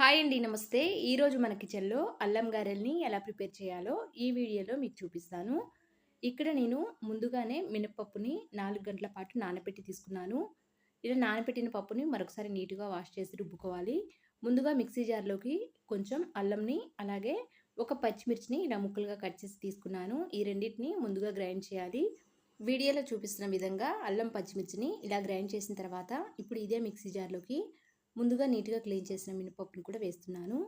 Hi అండి నమస్తే. ఈరోజు మన కిచెన్లో అల్లం గారెల్ని ఎలా ప్రిపేర్ చేయాలో ఈ వీడియోలో మీకు చూపిస్తాను. ఇక్కడ నేను ముందుగానే మినపప్పుని నాలుగు గంటల పాటు నానబెట్టి తీసుకున్నాను. ఇలా నానబెట్టిన పప్పుని మరొకసారి నీట్గా వాష్ చేసి రుబ్బుకోవాలి. ముందుగా మిక్సీ జార్లోకి కొంచెం అల్లంని అలాగే ఒక పచ్చిమిర్చిని ఇలా ముక్కలుగా కట్ చేసి తీసుకున్నాను. ఈ రెండింటిని ముందుగా గ్రైండ్ చేయాలి. వీడియోలో చూపిస్తున్న విధంగా అల్లం పచ్చిమిర్చిని ఇలా గ్రైండ్ చేసిన తర్వాత ఇప్పుడు ఇదే మిక్సీ జార్లోకి ముందుగా నీట్గా క్లీన్ చేసిన మినపప్పుని కూడా వేస్తున్నాను.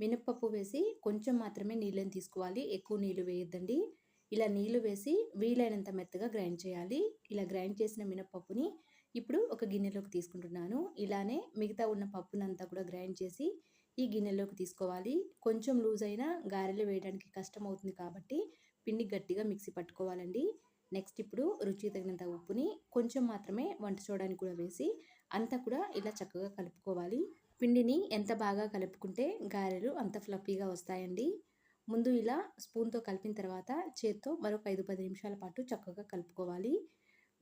మినపప్పు వేసి కొంచెం మాత్రమే నీళ్ళని తీసుకోవాలి. ఎక్కువ నీళ్ళు వేయొద్దండి. ఇలా నీళ్ళు వేసి వీలైనంత మెత్తగా గ్రైండ్ చేయాలి. ఇలా గ్రైండ్ చేసిన మినపప్పుని ఇప్పుడు ఒక గిన్నెలోకి తీసుకుంటున్నాను. ఇలానే మిగతా ఉన్న పప్పునంతా కూడా గ్రైండ్ చేసి ఈ గిన్నెలోకి తీసుకోవాలి. కొంచెం లూజ్ అయినా గారెలు వేయడానికి కష్టం అవుతుంది కాబట్టి పిండి గట్టిగా మిక్సీ పట్టుకోవాలండి. నెక్స్ట్ ఇప్పుడు రుచి తగినంత ఉప్పుని కొంచెం మాత్రమే వంట చూడడానికి కూడా వేసి అంతా కూడా ఇలా చక్కగా కలుపుకోవాలి. పిండిని ఎంత బాగా కలుపుకుంటే గారెలు అంత ఫ్లఫీగా వస్తాయండి. ముందు ఇలా స్పూన్తో కలిపిన తర్వాత చేత్తో మరొక ఐదు పది నిమిషాల పాటు చక్కగా కలుపుకోవాలి.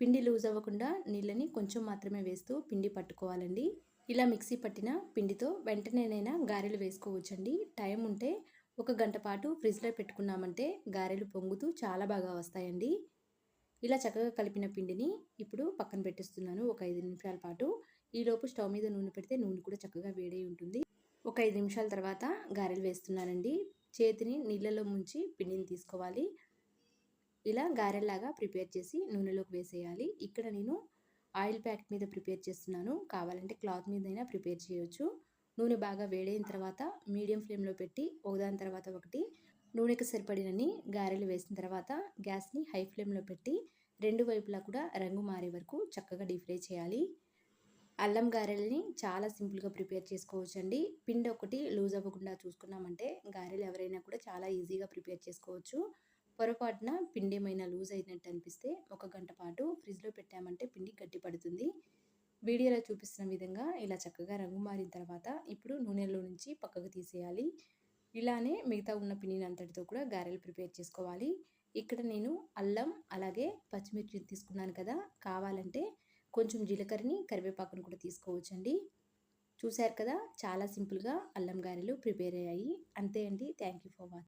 పిండి లూజ్ అవ్వకుండా నీళ్ళని కొంచెం మాత్రమే వేస్తూ పిండి పట్టుకోవాలండి. ఇలా మిక్సీ పట్టిన పిండితో వెంటనేనైనా గారెలు వేసుకోవచ్చండి. టైం ఉంటే ఒక గంట పాటు ఫ్రిడ్జ్లో పెట్టుకున్నామంటే గారెలు పొంగుతూ చాలా బాగా వస్తాయండి. ఇలా చక్కగా కలిపిన పిండిని ఇప్పుడు పక్కన పెట్టేస్తున్నాను ఒక ఐదు నిమిషాల పాటు. ఈలోపు స్టవ్ మీద నూనె పెడితే నూనె కూడా చక్కగా వేడై ఉంటుంది. ఒక ఐదు నిమిషాల తర్వాత గారెలు వేస్తున్నానండి. చేతిని నీళ్ళలో ముంచి పిండిని తీసుకోవాలి. ఇలా గారెల్లాగా ప్రిపేర్ చేసి నూనెలోకి వేసేయాలి. ఇక్కడ నేను ఆయిల్ ప్యాకెట్ మీద ప్రిపేర్ చేస్తున్నాను. కావాలంటే క్లాత్ మీదైనా ప్రిపేర్ చేయొచ్చు. నూనె బాగా వేడైన తర్వాత మీడియం ఫ్లేమ్లో పెట్టి ఒకదాని తర్వాత ఒకటి నూనెకి సరిపడినని గారెలు వేసిన తర్వాత గ్యాస్ని హై ఫ్లేమ్లో పెట్టి రెండు వైపులా కూడా రంగు మారే వరకు చక్కగా డీప్ ఫ్రై చేయాలి. అల్లం గారెలని చాలా సింపుల్గా ప్రిపేర్ చేసుకోవచ్చండి. పిండి ఒకటి లూజ్ అవ్వకుండా చూసుకున్నామంటే గారెలు ఎవరైనా కూడా చాలా ఈజీగా ప్రిపేర్ చేసుకోవచ్చు. పొరపాటున పిండి ఏమైనా లూజ్ అయినట్టు అనిపిస్తే ఒక గంట పాటు ఫ్రిడ్జ్లో పెట్టామంటే పిండి గట్టి పడుతుంది. వీడియోలో చూపిస్తున్న విధంగా ఇలా చక్కగా రంగు మారిన తర్వాత ఇప్పుడు నూనెలో నుంచి పక్కకు తీసేయాలి. ఇలానే మిగతా ఉన్న పిన్నిని అంతటితో కూడా గారెలు ప్రిపేర్ చేసుకోవాలి. ఇక్కడ నేను అల్లం అలాగే పచ్చిమిర్చి తీసుకున్నాను కదా కావాలంటే కొంచెం జీలకర్రని కరివేపాకును కూడా తీసుకోవచ్చండి. చూశారు కదా చాలా సింపుల్గా అల్లం గారెలు ప్రిపేర్ అయ్యాయి. అంతే అండి. Thank you for watching